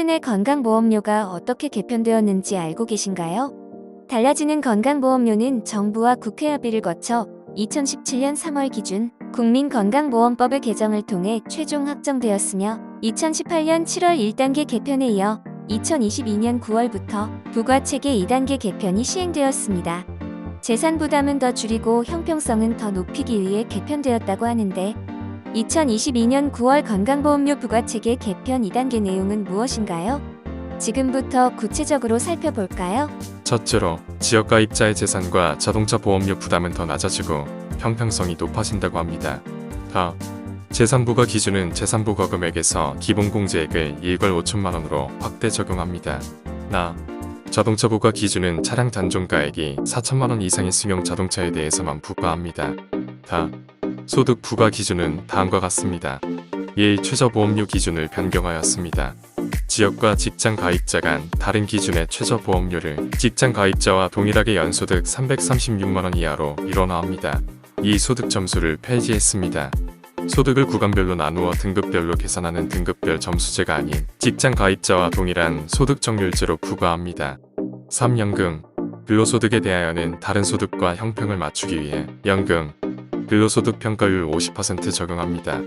최근에 건강보험료가 어떻게 개편되었는지 알고 계신가요? 달라지는 건강보험료는 정부와 국회 합의를 거쳐 2017년 3월 기준 국민건강보험법의 개정을 통해 최종 확정되었으며 2018년 7월 1단계 개편에 이어 2022년 9월부터 부가체계 2단계 개편이 시행되었습니다. 재산 부담은 더 줄이고 형평성은 더 높이기 위해 개편되었다고 하는데 2022년 9월 건강보험료 부가체계 개편 2단계 내용은 무엇인가요? 지금부터 구체적으로 살펴볼까요? 첫째로 지역가입자의 재산과 자동차 보험료 부담은 더 낮아지고 형평성이 높아진다고 합니다. 더 재산부과 기준은 재산부과 금액에서 기본공제액을 1걸 5천만 원으로 확대 적용합니다. 나 자동차 부과 기준은 차량 단종가액이 4천만 원 이상의 승용 자동차에 대해서만 부과합니다. 다 소득 부과 기준은 다음과 같습니다. 1. 최저보험료 기준을 변경하였습니다. 지역과 직장 가입자 간 다른 기준의 최저 보험료를 직장 가입자와 동일하게 연소득 336만 원 이하로 일원화합니다. 이 소득 점수를 폐지했습니다. 소득을 구간별로 나누어 등급별로 계산하는 등급별 점수제가 아닌 직장 가입자와 동일한 소득 정률제로 부과합니다. 3. 연금 근로소득에 대하여는 다른 소득과 형평을 맞추기 위해 연금 근로소득 평가율 50% 적용합니다.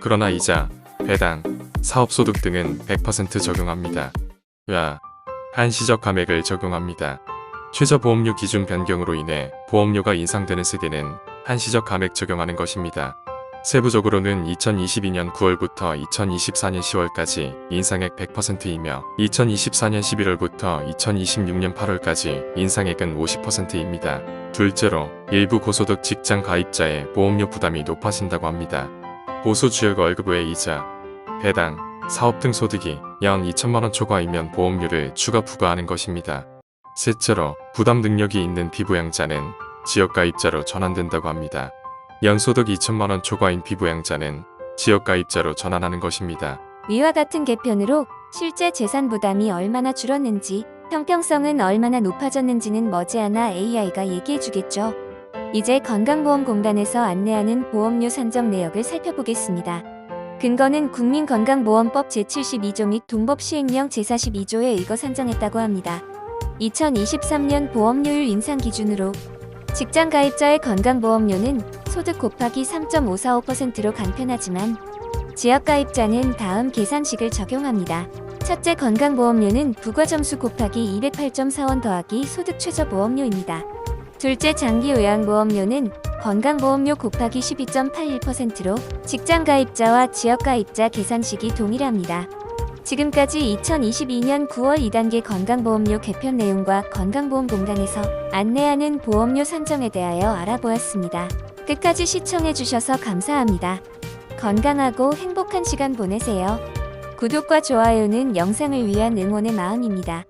그러나 이자, 배당, 사업소득 등은 100% 적용합니다. 야, 한시적 감액을 적용합니다. 최저보험료 기준 변경으로 인해 보험료가 인상되는 세대는 한시적 감액 적용하는 것입니다. 세부적으로는 2022년 9월부터 2024년 10월까지 인상액 100%이며 2024년 11월부터 2026년 8월까지 인상액은 50%입니다. 둘째로 일부 고소득 직장 가입자의 보험료 부담이 높아진다고 합니다. 보수지역 월급 외 이자, 배당, 사업 등 소득이 연 2천만원 초과이면 보험료를 추가 부과하는 것입니다. 셋째로 부담 능력이 있는 피부양자는 지역가입자로 전환된다고 합니다. 연소득 2천만원 초과인 피부양자는 지역가입자로 전환하는 것입니다. 위와 같은 개편으로 실제 재산 부담이 얼마나 줄었는지, 형평성은 얼마나 높아졌는지는 머지않아 AI가 얘기해주겠죠. 이제 건강보험공단에서 안내하는 보험료 산정 내역을 살펴보겠습니다. 근거는 국민건강보험법 제72조 및 동법 시행령 제42조에 의거 산정했다고 합니다. 2023년 보험료율 인상 기준으로 직장 가입자의 건강보험료는 소득 곱하기 3.545%로 간편하지만 지역 가입자는 다음 계산식을 적용합니다. 첫째 건강보험료는 부가점수 곱하기 208.4원 더하기 소득 최저 보험료입니다. 둘째 장기요양보험료는 건강보험료 곱하기 12.81%로 직장 가입자와 지역 가입자 계산식이 동일합니다. 지금까지 2022년 9월 2단계 건강보험료 개편 내용과 건강보험공단에서 안내하는 보험료 산정에 대하여 알아보았습니다. 끝까지 시청해주셔서 감사합니다. 건강하고 행복한 시간 보내세요. 구독과 좋아요는 영상을 위한 응원의 마음입니다.